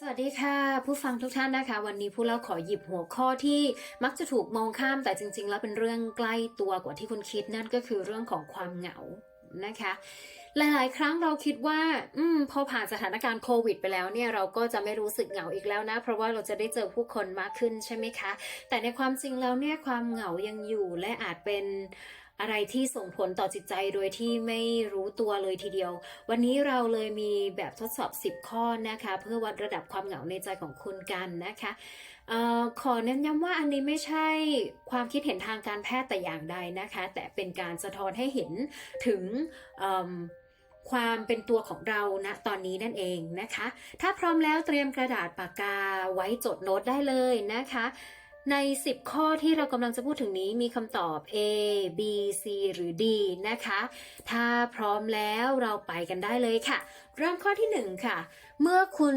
สวัสดีค่ะ ผู้ฟังทุกท่านนะคะ วันนี้ผู้เล่าขอหยิบหัวข้อที่มักจะถูกมองข้ามแต่จริง ๆ แล้วเป็นเรื่องใกล้ตัวกว่าที่คุณคิดนั่นก็คือเรื่องของความเหงานะคะ หลายๆ ครั้งเราคิดว่า อืม พอผ่านสถานการณ์โควิด ไปแล้วเนี่ยเราก็จะไม่รู้สึกเหงาอีกแล้วนะ เพราะว่าเราจะได้เจอผู้คนมากขึ้นใช่ไหมคะ แต่ในความจริงแล้วเนี่ยความเหงายังอยู่และอาจเป็น อะไรที่ส่งผลต่อจิตใจโดยที่ไม่รู้ตัวเลยทีเดียว วันนี้เราเลยมีแบบทดสอบ 10 ข้อนะคะ เพื่อวัดระดับความเหงาในใจของคุณกันนะคะออขอเน้นย้ำว่าอันนี้ไม่ใช่ความคิดเห็นทางการแพทย์แต่อย่างใดนะคะ แต่เป็นการสะท้อนให้เห็นถึงความเป็นตัวของเราณตอนนี้นั่นเองนะคะ ถ้าพร้อมแล้วเตรียมกระดาษปากกาไว้จดโน้ตได้เลยนะคะ ใน 10 ข้อที่เรากำลังจะพูดถึงนี้มีคำตอบ A B C หรือ D นะคะ ถ้าพร้อมแล้วเราไปกันได้เลยค่ะ เริ่มข้อที่ 1 ค่ะ เมื่อคุณ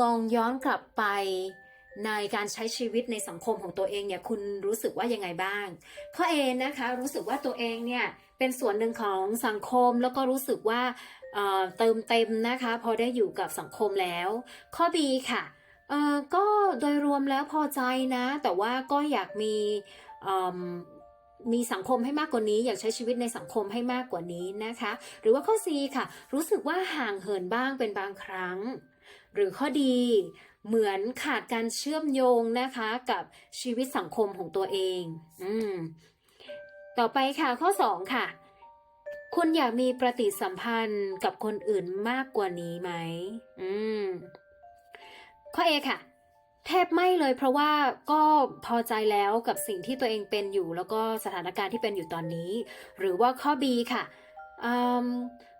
มองย้อนกลับไปในการใช้ชีวิตในสังคมของตัวเองเนี่ยคุณรู้สึกว่ายังไงบ้าง ข้อ A นะคะรู้สึกว่าตัวเองเนี่ยเป็นส่วนหนึ่งของสังคมแล้วก็รู้สึกว่าเเติมเต็มนะคะ พอได้อยู่กับสังคมแล้ว ข้อ B ค่ะ เอ่อก็โดยรวมแล้วพอใจนะ แต่ว่าก็อยากมีมมีสังคมให้มากกว่านี้ อยากใช้ชีวิตในสังคมให้มากกว่านี้นะคะ หรือว่าข้อ C ค่ะ รู้สึกว่าห่างเหินบ้างเป็นบางครั้ง หรือข้อดีเหมือนขาดการเชื่อมโยงนะคะกับชีวิตสังคมของตัวเอง อืม ต่อไปค่ะข้อ 2 ค่ะ คุณอยากมีปฏิสัมพันธ์กับคนอื่นมากกว่านี้ไหม อืม ข้อ A ค่ะ แทบไม่เลยเพราะว่าก็พอใจแล้วกับสิ่งที่ตัวเองเป็นอยู่ แล้วก็สถานการณ์ที่เป็นอยู่ตอนนี้ หรือว่าข้อ B ค่ะ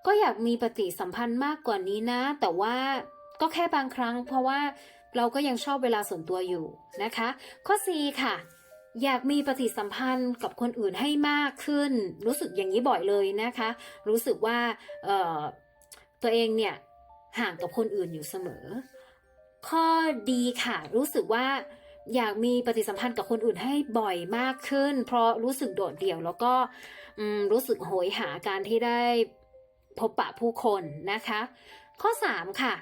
ก็อยากมีปฏิสัมพันธ์มากกว่านี้นะ แต่ว่าก็แค่บางครั้ง เพราะว่าเราก็ยังชอบเวลาส่วนตัวอยู่นะคะ ข้อ C ค่ะ อยากมีปฏิสัมพันธ์กับคนอื่นให้มากขึ้น รู้สึกอย่างนี้บ่อยเลยนะคะ รู้สึกว่าตัวเองเนี่ยห่างกับคนอื่นอยู่เสมอ ข้อดีค่ะ รู้สึกว่าอยากมีปฏิสัมพันธ์กับคนอื่นให้บ่อยมากขึ้น เพราะรู้สึกโดดเดี่ยว แล้วก็รู้สึกโหยหาการที่ได้พบปะผู้คนนะคะ ข้อ 3 ค่ะ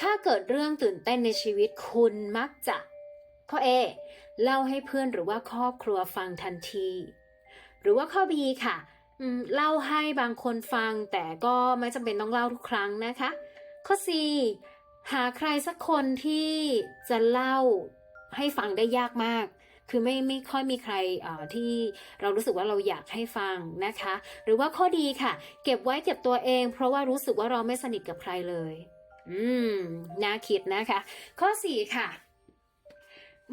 ถ้าเกิดเรื่องตื่นเต้นในชีวิตคุณมักจะ ข้อ A เล่าให้เพื่อนหรือว่าครอบครัวฟังทันที หรือว่าข้อ B ค่ะเล่าให้บางคนฟังแต่ก็ไม่จำเป็นต้องเล่าทุกครั้งนะคะ ข้อ C หาใครสักคนที่จะเล่าให้ฟังได้ยากมาก คือไม่ไม่ค่อยมีใครที่เรารู้สึกว่าเราอยากให้ฟังนะคะ หรือว่าข้อดีค่ะ เก็บไว้เก็บตัวเอง เพราะว่ารู้สึกว่าเราไม่สนิทกับใครเลย อืมน่าคิดนะคะ ข้อสี่ค่ะ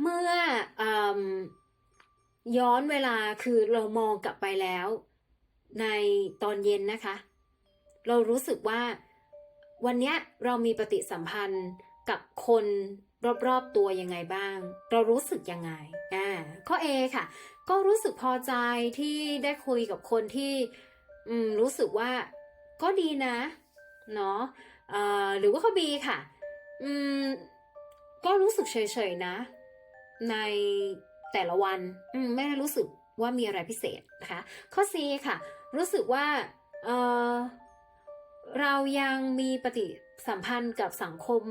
เมื่ออย้อนเวลาคือเรามองกลับไปแล้ว ในตอนเย็นนะคะ เรารู้สึกว่า วันนี้เรามีปฏิสัมพันธ์กับคนรอบๆตัวยังไงบ้าง เรารู้สึกยังไงอ่าข้อ A ค่ะ ก็รู้สึกพอใจที่ได้คุยกับคนที่อืมรู้สึกว่าก็ดีนะเนาะเอ่อหรือว่าข้อ B ค่ะอืมก็รู้สึกเฉยๆนะ ในแต่ละวันอืมไม่ได้รู้สึกว่ามีอะไรพิเศษนะคะ ข้อ C ค่ะ รู้สึกว่าเอ่อ เรายังมีปฏิสัมพันธ์กับสังคม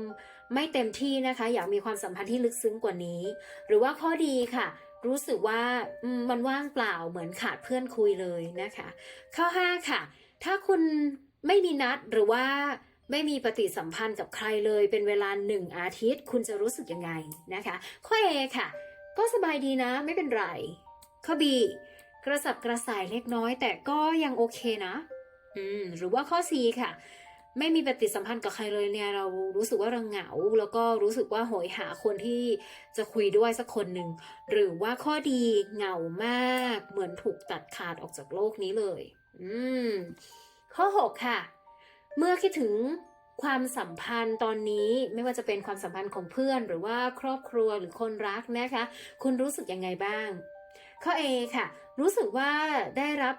ไม่เต็มที่นะคะ อยากมีความสัมพันธ์ที่ลึกซึ้งกว่านี้ หรือว่าข้อดีค่ะ รู้สึกว่ามมันว่างเปล่าเหมือนขาดเพื่อนคุยเลยนะคะ ข้อ 5 ค่ะ ถ้าคุณไม่มีนัดหรือว่าไม่มีปฏิสัมพันธ์กับใครเลย เป็นเวลาหนึ่งอาทิตย์ คุณจะรู้สึกยังไงนะคะ ข้อ A ค่ะ ก็สบายดีนะไม่เป็นไร ข้อ B กระสับกระส่ายเล็กน้อย แต่ก็ยังโอเคนะ อืมหรือว่าข้อ C ค่ะ ไม่มีปฏิสัมพันธ์กับใครเลยเนี่ย เรารู้สึกว่าเราเหงา แล้วก็รู้สึกว่าโหยหาคนที่จะคุยด้วยสักคนหนึ่งหรือว่าข้อดีเหงามาก เหมือนถูกตัดขาดออกจากโลกนี้เลย อืมข้อ 6 ค่ะ เมื่อคิดถึงความสัมพันธ์ตอนนี้ไม่ว่าจะเป็นความสัมพันธ์ของเพื่อน หรือว่าครอบครัวหรือคนรักนะคะ คุณรู้สึกยังไงบ้าง ข้อ A ค่ะ รู้สึกว่าได้รับ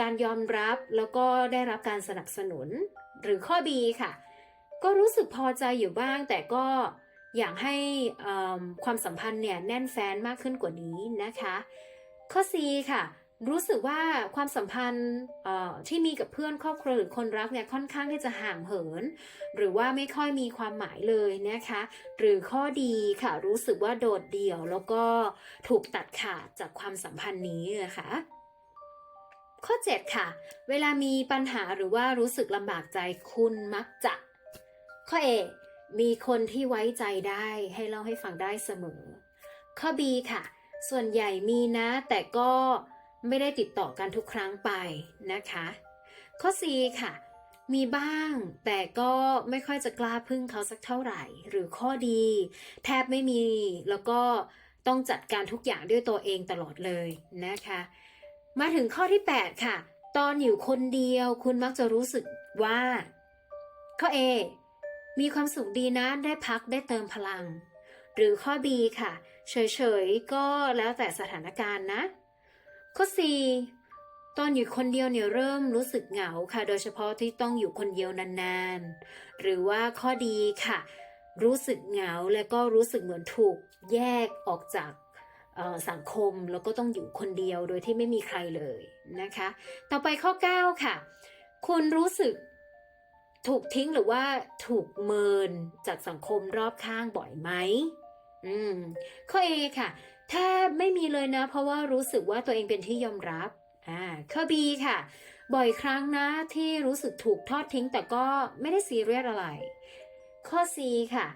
การยอมรับแล้วก็ได้รับการสนับสนุน หรือข้อ B ค่ะ ก็รู้สึกพอใจอยู่บ้าง แต่ก็อยากให้ความสัมพันธ์เนี่ยแน่นแฟ้นมากขึ้นกว่านี้นะคะ ข้อ C ค่ะ รู้สึกว่าความสัมพันธ์ที่มีกับเพื่อนครอบครัวหรือคนรักเนี่ยค่อนข้างที่จะห่างเหิน หรือว่าไม่ค่อยมีความหมายเลยนะคะ หรือข้อดีค่ะ รู้สึกว่าโดดเดี่ยวแล้วก็ถูกตัดขาดจากความสัมพันธ์นี้นะคะ ข้อ 7 ค่ะ เวลามีปัญหาหรือว่ารู้สึกลำบากใจคุณมักจะ ข้อ A มีคนที่ไว้ใจได้ให้เล่าให้ฟังได้เสมอ ข้อ B ค่ะ ส่วนใหญ่มีนะ แต่ก็ไม่ได้ติดต่อกันทุกครั้งไปนะคะ ข้อ C ค่ะ มีบ้าง แต่ก็ไม่ค่อยจะกล้าพึ่งเขาสักเท่าไหร่ หรือข้อดี แทบไม่มีแล้วก็ต้องจัดการทุกอย่างด้วยตัวเองตลอดเลยนะคะ มาถึงข้อที่ 8 ค่ะ ตอนอยู่คนเดียวคุณมักจะรู้สึกว่า ข้อ A มีความสุขดีนะได้พักได้เติมพลัง หรือข้อ B ค่ะ เฉยๆ ก็แล้วแต่สถานการณ์นะ ข้อ C ตอนอยู่คนเดียวเนี่ยเริ่มรู้สึกเหงาค่ะ โดยเฉพาะที่ต้องอยู่คนเดียวนานๆ หรือว่าข้อดีค่ะ รู้สึกเหงาและก็รู้สึกเหมือนถูกแยกออกจาก สังคมแล้วก็ต้องอยู่คนเดียวโดยที่ไม่มีใครเลยนะคะ ต่อไปข้อ 9 ค่ะ คุณรู้สึกถูกทิ้งหรือว่าถูกเมินจากสังคมรอบข้างบ่อยไหมอืมข้อ A ค่ะแทบไม่มีเลยนะ เพราะว่ารู้สึกว่าตัวเองเป็นที่ยอมรับอ่าข้อ B ค่ะ บ่อยครั้งนะที่รู้สึกถูกทอดทิ้งแต่ก็ไม่ได้ซีเรียสอะไร ข้อ C ค่ะ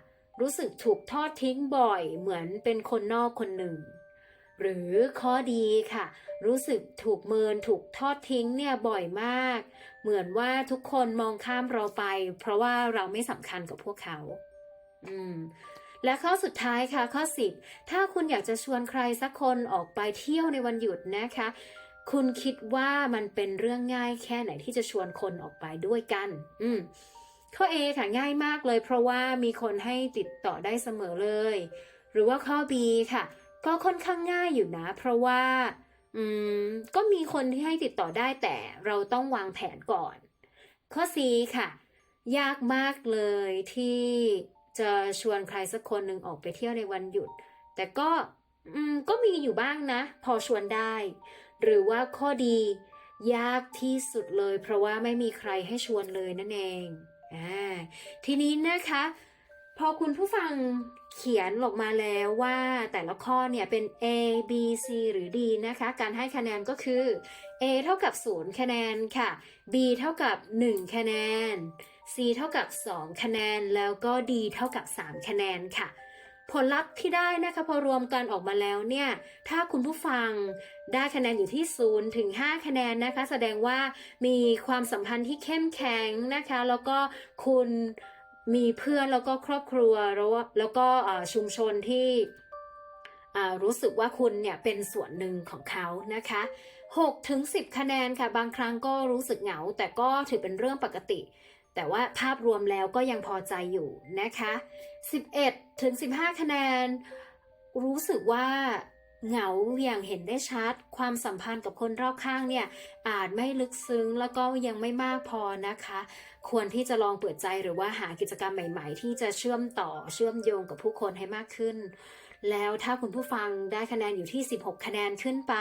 รู้สึกถูกทอดทิ้งบ่อยเหมือนเป็นคนนอกคนหนึ่ง หรือข้อดีค่ะ รู้สึกถูกเมินถูกทอดทิ้งเนี่ยบ่อยมาก เหมือนว่าทุกคนมองข้ามเราไป เพราะว่าเราไม่สำคัญกับพวกเขา อืมและข้อสุดท้ายค่ะข้อ 10 ถ้าคุณอยากจะชวนใครสักคนออกไปเที่ยวในวันหยุดนะคะ คุณคิดว่ามันเป็นเรื่องง่ายแค่ไหนที่จะชวนคนออกไปด้วยกัน อืมข้อ A ค่ะง่ายมากเลย เพราะว่ามีคนให้ติดต่อได้เสมอเลย หรือว่าข้อ B ค่ะ ก็ค่อนข้างง่ายอยู่นะ เพราะว่า อืม ก็มีคนที่ให้ติดต่อได้แต่เราต้องวางแผนก่อน ข้อ C ค่ะ ยากมากเลยที่จะชวนใครสักคนหนึ่งออกไปเที่ยวในวันหยุด แต่ก็อืมก็มีอยู่บ้างนะ พอชวนได้ หรือว่าข้อดี ยากที่สุดเลย เพราะว่าไม่มีใครให้ชวนเลยนั่นเองอ่าทีนี้นะคะ พอคุณผู้ฟังเขียนออกมาแล้วว่าแต่ละข้อเนี่ยเป็น A B C หรือ D นะคะ การให้คะแนนก็คือ A เท่ากับ 0 คะแนนค่ะ B เท่ากับ 1 คะแนน C เท่ากับ 2 คะแนน แล้วก็ D เท่ากับ 3 คะแนนค่ะ ผลลัพธ์ที่ได้นะคะพอรวมกันออกมาแล้วเนี่ย ถ้าคุณผู้ฟังได้คะแนนอยู่ที่ 0 ถึง 5 คะแนนนะคะ แสดงว่ามีความสัมพันธ์ที่เข้มแข็งนะคะ แล้วก็คุณ มีเพื่อนแล้วก็ครอบครัวแล้วก็แล้วก็ชุมชนที่รู้สึกว่าคุณเนี่ยเป็นส่วนหนึ่งของเขานะคะ6ถึง10 คะแนนค่ะ บางครั้งก็รู้สึกเหงา แต่ก็ถือเป็นเรื่องปกติ แต่ว่าภาพรวมแล้วก็ยังพอใจอยู่นะคะ 11ถึง15 คะแนน รู้สึกว่า เหงาอย่างเห็นได้ชัด ความสัมพันธ์กับคนรอบข้างเนี่ยอาจไม่ลึกซึ้งแล้วก็ยังไม่มากพอนะคะ ควรที่จะลองเปิดใจหรือว่าหากิจกรรมใหม่ ๆ ที่จะเชื่อมต่อเชื่อมโยงกับผู้คนให้มากขึ้น แล้วถ้าคุณผู้ฟังได้คะแนนอยู่ที่ 16 คะแนนขึ้นไป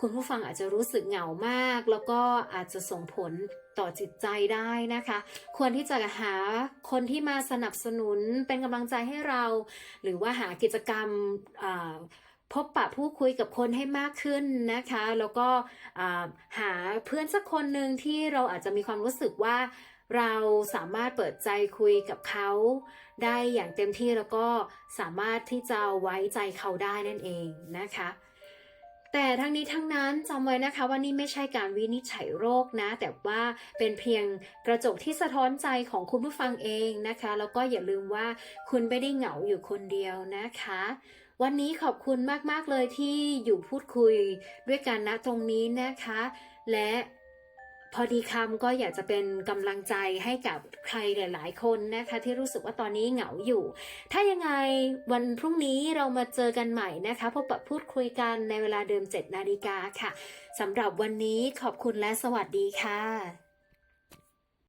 คุณผู้ฟังอาจจะรู้สึกเหงามาก แล้วก็อาจจะส่งผลต่อจิตใจได้นะคะ ควรที่จะหาคนที่มาสนับสนุนเป็นกำลังใจให้เรา หรือว่าหากิจกรรมอ่า พบปะผู้คุยกับคนให้มากขึ้นนะคะ แล้วก็หาเพื่อนสักคนหนึ่งที่เราอาจจะมีความรู้สึกว่าเราสามารถเปิดใจคุยกับเขาได้อย่างเต็มที่แล้วก็สามารถที่จะไว้ใจเขาได้นั่นเองนะคะ แต่ทั้งนี้ทั้งนั้นจำไว้นะคะว่านี่ไม่ใช่การวินิจฉัยโรคนะ แต่ว่าเป็นเพียงกระจกที่สะท้อนใจของคุณผู้ฟังเองนะคะ แล้วก็อย่าลืมว่าคุณไม่ได้เหงาอยู่คนเดียวนะคะ วันนี้ขอบคุณมาก ๆ เลยที่อยู่พูดคุยด้วยกันณตรงนี้นะคะ และพอดีคำก็อยากจะเป็นกำลังใจให้กับใครหลาย ๆ คนนะคะ ที่รู้สึกว่าตอนนี้เหงาอยู่ ถ้ายังไงวันพรุ่งนี้เรามาเจอกันใหม่นะคะพบปะพูดคุยกันในเวลาเดิม7นาฬิกาค่ะสำหรับวันนี้ขอบคุณและสวัสดีค่ะ